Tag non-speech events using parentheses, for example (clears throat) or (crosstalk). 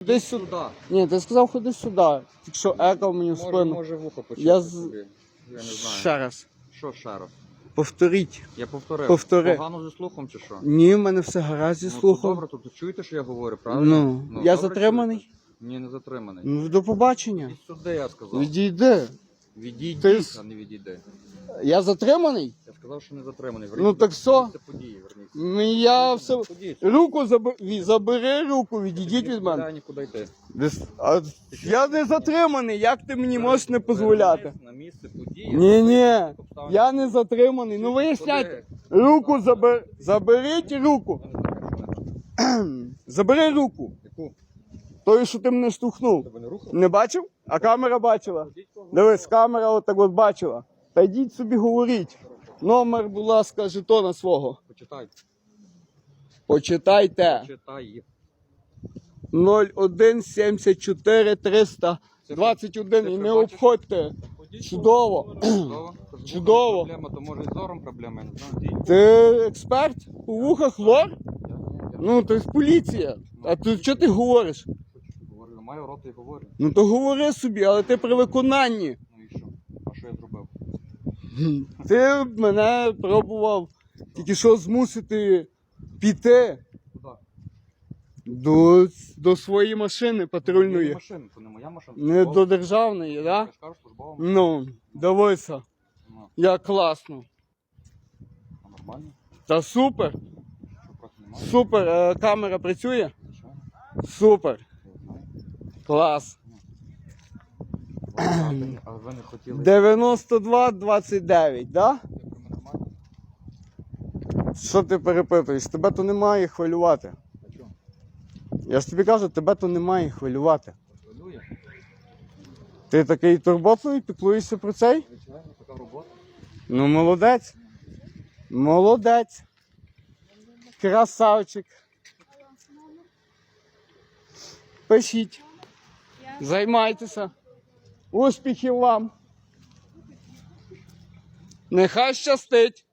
Ходи сюди. Ні, ти сказав, ходи сюди. Якщо екав мені в Може, спину. може вухо почути Я з- собі. Я не знаю. Ще раз. Що ще раз? Повторіть. Я повторив. Повтори. Погано зі слухом чи що? Ні, в мене все гаразд зі Ну, то слухом. Добре, то чуєте, що я говорю, правильно? Ну, я добре затриманий? чуєте? Ні, не затриманий. Ну, до побачення. Ідіть сюди, я сказав. Відійди. Відійдіть, Ти с- а не відійди. Я затриманий? Сказав, що не затриманий. Ну, так все. Події, верніться. Ну, Я все. Ходіть. Руку забери, забери руку, відійдіть від мене. Куди нікуди йти. Десь- А, я не затриманий, як ти мені можеш не дозволяти? Вернись На місце події. Ні, ні, Обставини. я не затриманий. Ну виясняйте. Руку забер... заберіть руку. (clears throat) Забери руку. Яку? Тою, що ти мене штовхнув. Тебе не рухав? Не бачив? А камера бачила. Дивись, камера отак от бачила. Та йдіть собі говоріть. Номер, будь ласка, жетона свого. Почитай. Почитайте. Почитай. 01 74 321 і не обходьте. Чудово. (clears throat) Чудово. Проблема, то може і зором проблема, я не знаю. Ти експерт? У вухах лор? Ну, то ж поліція. А ти що ти говориш? говорю, маю рот і говорю. Ну то говори собі, але ти при виконанні. Ну і що? А що я зробив? Ти мене пробував тільки що змусити піти до, до своєї машини патрульної. машина, то не моя машина. Не до державної, да? службова. Ну, дивися, Ну, як класно. нормально. Та супер, супер. Е, камера працює? Супер. Клас. Ладно, ви не хотіли. 92 29, да? Що ти перепитуєш? Тебе то немає хвилювати. А? Я ж тобі кажу, тебе то немає хвилювати. Хвилює? Ти такий турботливий, піклуєшся про цей? Звичайно, така робота. Ну, молодець. Молодець. Красавчик. Пишіть. Займайтеся. Успіхів вам! Нехай щастить!